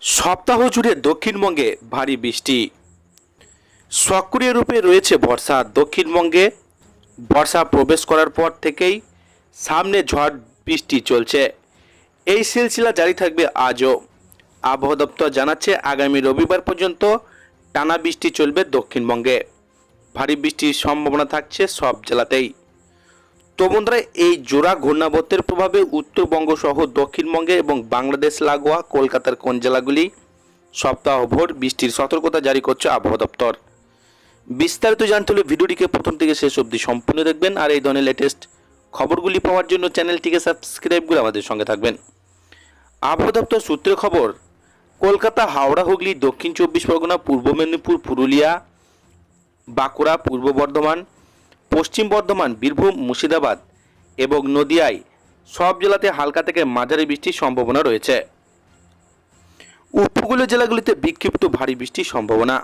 সপ্তাহ জুড়ে দক্ষিণবঙ্গে ভারী বৃষ্টি। সক্রিয় রূপে রয়েছে বর্ষা। দক্ষিণবঙ্গে বর্ষা প্রবেশ করার পর থেকেই সামনে ঝড় বৃষ্টি চলছে। এই সিলসিলা জারি থাকবে আজও। আবহাওয়া দপ্তর জানাচ্ছে, আগামী রবিবার পর্যন্ত টানা বৃষ্টি চলবে দক্ষিণবঙ্গে। ভারী বৃষ্টির সম্ভাবনা থাকছে সব জেলাতেই। তো বন্ধুরা এই জোড়া ঘূর্ণাবর্তের প্রভাবে উত্তরবঙ্গ সহ দক্ষিণবঙ্গে এবং বাংলাদেশ, লাগোয়া, কলকাতার কোন জেলাগুলি সপ্তাহভর বৃষ্টির সতর্কতা জারি করছে আবহাওয়া দপ্তর। বিস্তারিত জানতে হলে ভিডিওটিকে প্রথম থেকে শেষ অবধি সম্পূর্ণ দেখবেন আর এই ধরনের লেটেস্ট খবরগুলি পাওয়ার জন্য চ্যানেলটিকে সাবস্ক্রাইব করে আমাদের সঙ্গে থাকবেন। আবহাওয়া দপ্তর সূত্রে খবর, কলকাতা, হাওড়া, হুগলি, দক্ষিণ চব্বিশ পরগনা, পূর্ব মেদিনীপুর, পুরুলিয়া, বাঁকুড়া, পূর্ব বর্ধমান পশ্চিম বর্ধমান, বীরভূম, মুর্শিদাবাদ এবং নদিয়ায় সব জেলাতে হালকা থেকে মাঝারি বৃষ্টির সম্ভাবনা রয়েছে। উপকূলীয় জেলাগুলিতে বিক্ষিপ্ত ভারী বৃষ্টির সম্ভাবনা।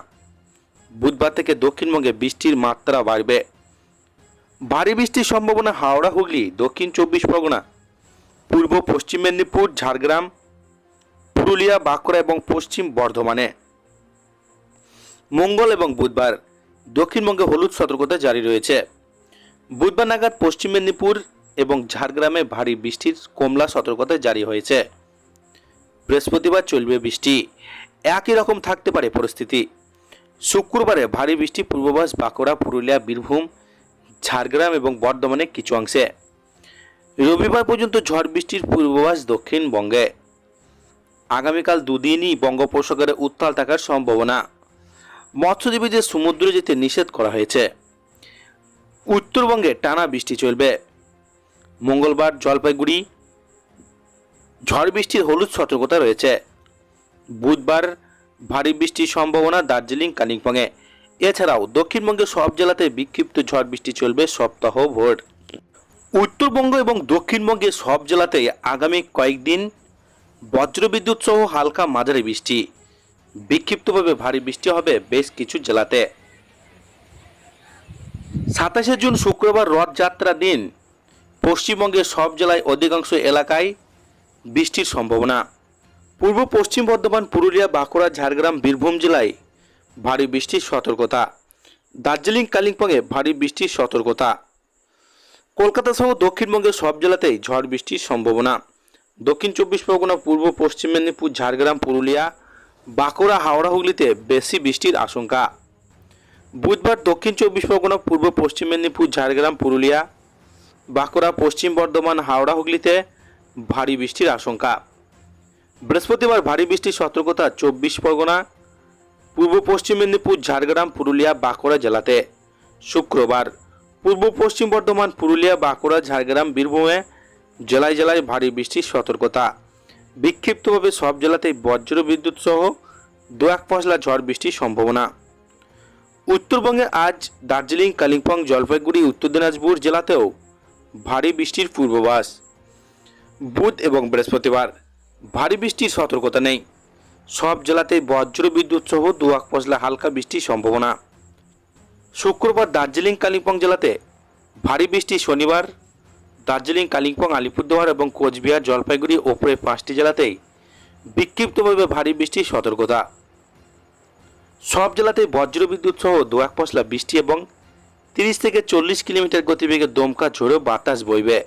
বুধবার থেকে দক্ষিণবঙ্গে বৃষ্টির মাত্রা বাড়বে। ভারী বৃষ্টির সম্ভাবনা হাওড়া, হুগলি, দক্ষিণ চব্বিশ পরগনা, পূর্ব পশ্চিম মেদিনীপুর, ঝাড়গ্রাম, পুরুলিয়া, বাঁকুড়া এবং পশ্চিম বর্ধমানে। মঙ্গল এবং বুধবার দক্ষিণবঙ্গে হলুদ সতর্কতা জারি রয়েছে। বুধবার নাগাদ পশ্চিম মেদিনীপুর এবং ঝাড়গ্রামে ভারী বৃষ্টির কমলা সতর্কতা জারি হয়েছে। বৃহস্পতিবার চলবে বৃষ্টি। একই রকম থাকতে পারে পরিস্থিতি। শুক্রবারে ভারী বৃষ্টি পূর্বাভাস বাঁকুড়া, পুরুলিয়া, বীরভূম, ঝাড়গ্রাম এবং বর্ধমানে কিছু অংশে। রবিবার পর্যন্ত ঝড় বৃষ্টির পূর্বাভাস দক্ষিণবঙ্গে। আগামীকাল দুদিনই বঙ্গোপসাগরে উত্তাল থাকার সম্ভাবনা। মৎস্যজীবীদের সমুদ্রে যেতে নিষেধ করা হয়েছে। উত্তরবঙ্গে টানা বৃষ্টি চলবে। মঙ্গলবার জলপাইগুড়ি, ঝড় বৃষ্টির হলুদ সতর্কতা রয়েছে। বুধবার ভারী বৃষ্টির সম্ভাবনা দার্জিলিং, কালিম্পংয়ে। এছাড়াও দক্ষিণবঙ্গের সব জেলাতে বিক্ষিপ্ত ঝড় বৃষ্টি চলবে সপ্তাহ ভোর। উত্তরবঙ্গ এবং দক্ষিণবঙ্গের সব জেলাতে আগামী কয়েকদিন বজ্রবিদ্যুৎ সহ হালকা মাঝারি বৃষ্টি। বিক্ষিপ্তভাবে ভারী বৃষ্টি হবে বেশ কিছু জেলাতে। সাতাশে জুন শুক্রবার রথযাত্রা দিন। পশ্চিমবঙ্গের সব জেলায় অধিকাংশ এলাকায় বৃষ্টির সম্ভাবনা। পূর্ব পশ্চিম বর্ধমান, পুরুলিয়া, বাঁকুড়া, ঝাড়গ্রাম, বীরভূম জেলায় ভারী বৃষ্টির সতর্কতা। দার্জিলিং, কালিম্পংয়ে ভারী বৃষ্টির সতর্কতা। কলকাতা সহ দক্ষিণবঙ্গের সব জেলাতেই ঝড় বৃষ্টির সম্ভাবনা। দক্ষিণ চব্বিশ পরগনা, পূর্ব পশ্চিম মেদিনীপুর, ঝাড়গ্রাম, পুরুলিয়া, বাঁকুড়া, হাওড়া, হুগলিতে বেশি বৃষ্টির আশঙ্কা। বুধবার দক্ষিণ চব্বিশ পরগনা, পূর্ব পশ্চিম মেদিনীপুর, ঝাড়গ্রাম, পুরুলিয়া, বাঁকুড়া, পশ্চিম বর্ধমান, হাওড়া, হুগলিতে ভারী বৃষ্টির আশঙ্কা। বৃহস্পতিবার ভারী বৃষ্টির সতর্কতা চব্বিশ পরগনা, পূর্ব পশ্চিম মেদিনীপুর, ঝাড়গ্রাম, পুরুলিয়া, বাঁকুড়া জেলাতে। শুক্রবার পূর্ব পশ্চিম বর্ধমান, পুরুলিয়া, বাঁকুড়া, ঝাড়গ্রাম, বীরভূমে জেলায় জেলায় ভারী বৃষ্টির সতর্কতা। বিক্ষিপ্তভাবে সব জেলাতেই বজ্র বিদ্যুৎ সহ দু এক পশলা ঝড় বৃষ্টির সম্ভাবনা। উত্তরবঙ্গে আজ দার্জিলিং, কালিম্পং, জলপাইগুড়ি, উত্তর দিনাজপুর জেলাতেও ভারী বৃষ্টির পূর্বাভাস। বুধ এবং বৃহস্পতিবার ভারী বৃষ্টির সতর্কতা নেই। সব জেলাতেই বজ্র বিদ্যুৎ সহ দু এক পশলা হালকা বৃষ্টির সম্ভাবনা। শুক্রবার দার্জিলিং, কালিম্পং জেলাতে ভারী বৃষ্টি শনিবার, দার্জিলিং, কালিম্পং, আলিপুরদুয়ার এবং কোচবিহার, জলপাইগুড়ি ওপরে পাঁচটি জেলাতেই বিক্ষিপ্তভাবে ভারী বৃষ্টির সতর্কতা। সব জেলাতেই বজ্রবিদ্যুৎ সহ দু এক পশলা বৃষ্টি এবং তিরিশ থেকে চল্লিশ কিলোমিটার গতিবেগে দমকা ঝোড়ো বাতাস বইবে।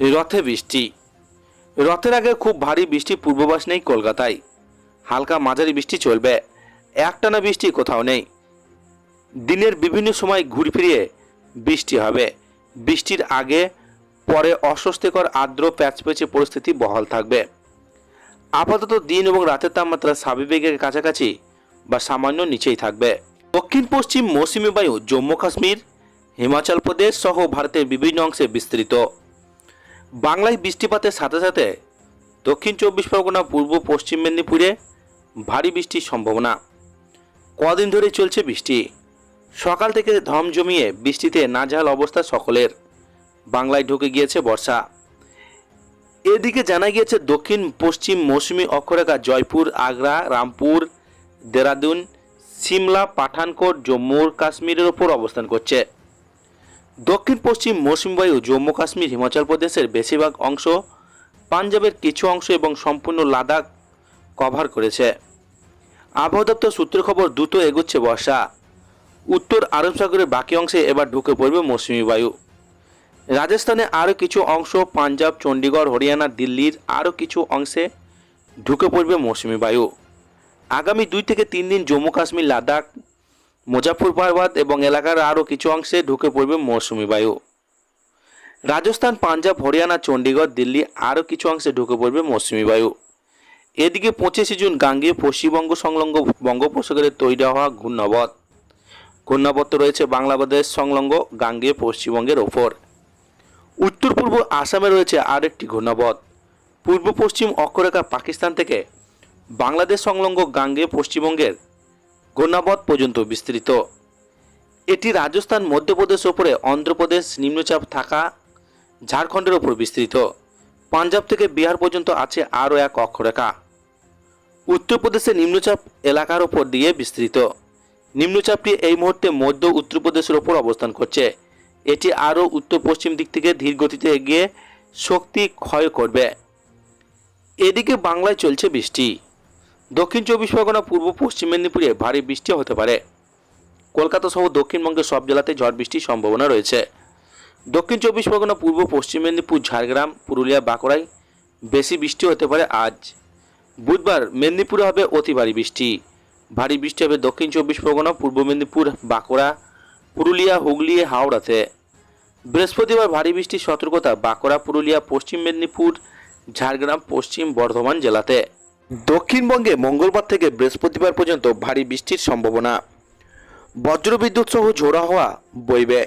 রথে বৃষ্টি। রথের আগে খুব ভারী বৃষ্টি পূর্বাভাস নেই কলকাতায়। হালকা মাঝারি বৃষ্টি চলবে। একটানা বৃষ্টি কোথাও নেই। দিনের বিভিন্ন সময় ঘুরে ফিরিয়ে বৃষ্টি হবে। বৃষ্টির আগে, পরে অস্বস্তিকর আর্দ্র প্যাচপ্যাচে পরিস্থিতি বহাল থাকবে। আপাতত দিন এবং রাতের তাপমাত্রা স্বাভাবিকের কাছাকাছি বা সামান্য নিচেই থাকবে। দক্ষিণ, পশ্চিম মৌসুমী বায়ু জম্মু, কাশ্মীর, হিমাচল প্রদেশ সহ ভারতের বিভিন্ন অংশে বিস্তৃত। বাংলায় বৃষ্টিপাতের সাথে সাথে দক্ষিণ চব্বিশ পরগনা, পূর্ব পশ্চিম মেদিনীপুরে ভারী বৃষ্টির সম্ভাবনা। কদিন ধরে চলছে বৃষ্টি। সকাল থেকে ধম জমিয়ে বৃষ্টিতে নাজেহাল অবস্থা সকলের। বাংলায় ঢুকে গিয়েছে বর্ষা। এদিকে জানা গিয়েছে দক্ষিণ, পশ্চিম মৌসুমী অক্ষরেখা জয়পুর, আগ্রা, রামপুর দেরাদুন, সিমলা, পাঠানকোট, জম্মু কাশ্মীরের ওপর অবস্থান করছে। দক্ষিণ পশ্চিম মৌসুমী বায়ু জম্মু কাশ্মীর হিমাচল প্রদেশের বেশিরভাগ অংশ পাঞ্জাবের কিছু অংশ এবং সম্পূর্ণ লাদাখ কভার করেছে। আবহাওয়া দপ্তর সূত্রের খবর, দ্রুত এগোচ্ছে বর্ষা। উত্তর আরব সাগরের বাকি অংশে এবার ঢুকে পড়বে মৌসুমি বায়ু। রাজস্থানে আরও কিছু অংশ, পাঞ্জাব, চণ্ডীগড়, হরিয়ানা, দিল্লির আরও কিছু অংশে ঢুকে পড়বে মৌসুমি বায়ু। আগামী দুই থেকে তিন দিন জম্মু কাশ্মীর, লাদাখ মুজাফরবাদ এবং এলাকার আরও কিছু অংশে ঢুকে পড়বে মৌসুমি বায়ু। রাজস্থান, পাঞ্জাব, হরিয়ানা, চণ্ডীগড়, দিল্লি আরও কিছু অংশে ঢুকে পড়বে মৌসুমি বায়ু। এদিকে পঁচিশে জুন গাঙ্গীয় পশ্চিমবঙ্গ সংলগ্ন বঙ্গোপসাগরে তৈরি হওয়া ঘূর্ণাবত। ঘূর্ণাবত রয়েছে বাংলাদেশ সংলগ্ন গাঙ্গীয় পশ্চিমবঙ্গের ওপর। উত্তর পূর্ব আসামে রয়েছে আরেকটি ঘূর্ণাবত। পূর্ব পশ্চিম অক্ষরেখা পাকিস্তান থেকে বাংলাদেশ সংলগ্ন গাঙ্গে পশ্চিমবঙ্গের ঘূর্ণাবত পর্যন্ত বিস্তৃত। এটি রাজস্থান, মধ্যপ্রদেশ ওপরে অন্ধ্রপ্রদেশ নিম্নচাপ থাকা ঝাড়খণ্ডের ওপর বিস্তৃত। পাঞ্জাব থেকে বিহার পর্যন্ত আছে আরও এক অক্ষরেখা। উত্তরপ্রদেশের নিম্নচাপ এলাকার ওপর দিয়ে বিস্তৃত। নিম্নচাপটি এই মুহূর্তে মধ্য উত্তরপ্রদেশের ওপর অবস্থান করছে। এটি আরও উত্তর পশ্চিম দিক থেকে ধীর গতিতে এগিয়ে শক্তি ক্ষয় করবে। এদিকে বাংলায় চলছে বৃষ্টি। দক্ষিণ চব্বিশ পরগনা, পূর্ব, পশ্চিম মেদিনীপুরে ভারী বৃষ্টি হতে পারে। কলকাতা সহ দক্ষিণবঙ্গের সব জেলাতে ঝড় বৃষ্টির সম্ভাবনা রয়েছে। দক্ষিণ চব্বিশ পরগনা, পূর্ব, পশ্চিম মেদিনীপুর, ঝাড়গ্রাম, পুরুলিয়া, বাঁকুড়ায় বেশি বৃষ্টি হতে পারে আজ। বুধবার মেদিনীপুরে হবে অতি ভারী বৃষ্টি। ভারী বৃষ্টি হবে দক্ষিণ চব্বিশ পরগনা, পূর্ব মেদিনীপুর, বাঁকুড়া, পুরুলিয়া, হুগলি, হাওড়াতে। বৃহস্পতিবার ভারী বৃষ্টির সতর্কতা বাঁকুড়া, পুরুলিয়া, পশ্চিম মেদিনীপুর, ঝাড়গ্রাম, পশ্চিম বর্ধমান জেলাতে। দক্ষিণবঙ্গে মঙ্গলবার থেকে বৃহস্পতিবার পর্যন্ত ভারী বৃষ্টির সম্ভাবনা। বজ্রবিদ্যুৎ সহ ঝোড়া হওয়া বইবে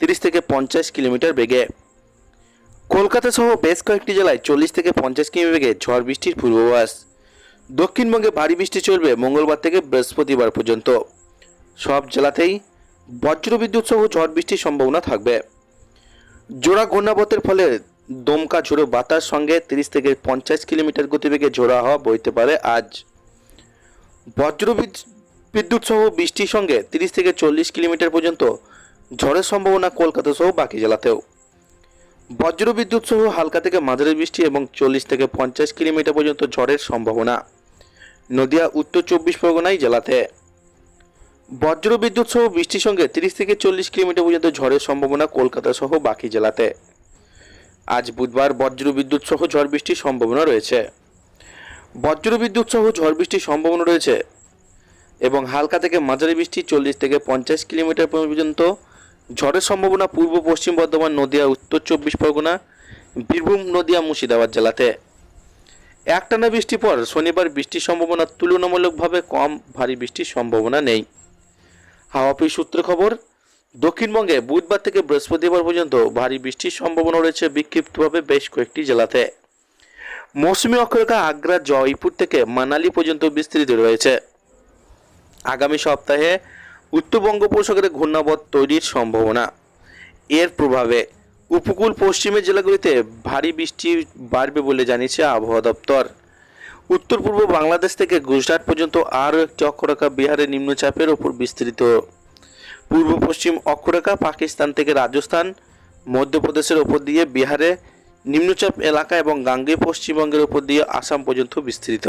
তিরিশ থেকে পঞ্চাশ কিলোমিটার বেগে। কলকাতা সহ বেশ কয়েকটি জেলায় চল্লিশ থেকে পঞ্চাশ কিমি বেগে ঝড় বৃষ্টির পূর্বাভাস। দক্ষিণবঙ্গে ভারী বৃষ্টি চলবে মঙ্গলবার থেকে বৃহস্পতিবার পর্যন্ত। সব জেলাতেই বজ্রবিদ্যুৎ সহ ঝড় বৃষ্টির সম্ভাবনা থাকবে। জোড়া ঘূর্ণাবতের ফলে দমকা ঝোড়ো বাতাস সঙ্গে তিরিশ থেকে পঞ্চাশ কিলোমিটার গতিবেগে ঝোড়া হওয়া বইতে পারে আজ। বজ্র বিদ্যুৎ সহ বৃষ্টির সঙ্গে তিরিশ থেকে চল্লিশ কিলোমিটার পর্যন্ত ঝড়ের সম্ভাবনা কলকাতা সহ বাকি জেলাতেও। বজ্র বিদ্যুৎ সহ হালকা থেকে মাঝারি বৃষ্টি এবং চল্লিশ থেকে পঞ্চাশ কিলোমিটার পর্যন্ত ঝড়ের সম্ভাবনা। নদিয়া, উত্তর চব্বিশ পরগনায় জেলাতে। বজ্র বিদ্যুৎ সহ বৃষ্টির সঙ্গে তিরিশ থেকে চল্লিশ কিলোমিটার পর্যন্ত ঝড়ের সম্ভাবনা কলকাতা সহ বাকি জেলাতে। আজ বুধবার বজ্র বিদ্যুৎ সহ ঝড় বৃষ্টির সম্ভাবনা রয়েছে। বজ্র বিদ্যুৎ সহ ঝড় বৃষ্টির সম্ভাবনা রয়েছে এবং হালকা থেকে মাঝারি বৃষ্টি চল্লিশ থেকে পঞ্চাশ কিলোমিটার পর্যন্ত ঝড়ের সম্ভাবনা পূর্ব পশ্চিম বর্ধমান, নদিয়া, উত্তর চব্বিশ পরগনা, বীরভূম, নদিয়া, মুর্শিদাবাদ জেলাতে। একটানা বৃষ্টির পর শনিবার বৃষ্টির সম্ভাবনা তুলনামূলকভাবে কম, ভারী বৃষ্টির সম্ভাবনা নেই। হাওয়া অফিস সূত্রে খবর দক্ষিণবঙ্গে বুধবার থেকে বৃহস্পতিবার পর্যন্ত ভারী বৃষ্টির সম্ভাবনা রয়েছে। বিক্ষিপ্তভাবে বেশ কয়েকটি জেলাতে। মৌসুমী অক্ষরেখা আগ্রা, জয়পুর থেকে মানালি পর্যন্ত বিস্তৃত রয়েছে। আগামী সপ্তাহে উত্তর বঙ্গোপসাগরে ঘূর্ণাবত তৈরির সম্ভাবনা। এর প্রভাবে উপকূল পশ্চিমের জেলাগুলিতে ভারী বৃষ্টি বাড়বে বলে জানিয়েছে আবহাওয়া দপ্তর। উত্তর পূর্ব বাংলাদেশ থেকে গুজরাট পর্যন্ত আরও একটি অক্ষরেখা বিহারের নিম্নচাপের ওপর বিস্তৃত। পূর্ব, পশ্চিম, অক্ষরেখা, পাকিস্তান থেকে রাজস্থান, মধ্যপ্রদেশের ওপর দিয়ে বিহারে, নিম্নচাপ এলাকা এবং গাঙ্গে পশ্চিমবঙ্গের ওপর দিয়ে আসাম পর্যন্ত বিস্তৃত।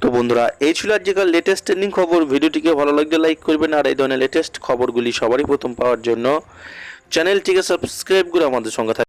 তো বন্ধুরা, এই ছিল আজকাল লেটেস্ট ট্রেন্ডিং খবর। ভিডিওটিকে ভালো লাগলে লাইক করবেন আর এই ধরনের লেটেস্ট খবরগুলি সবারই প্রথম পাওয়ার জন্য। চ্যানেলটিকে সাবস্ক্রাইব করে আমাদের সঙ্গে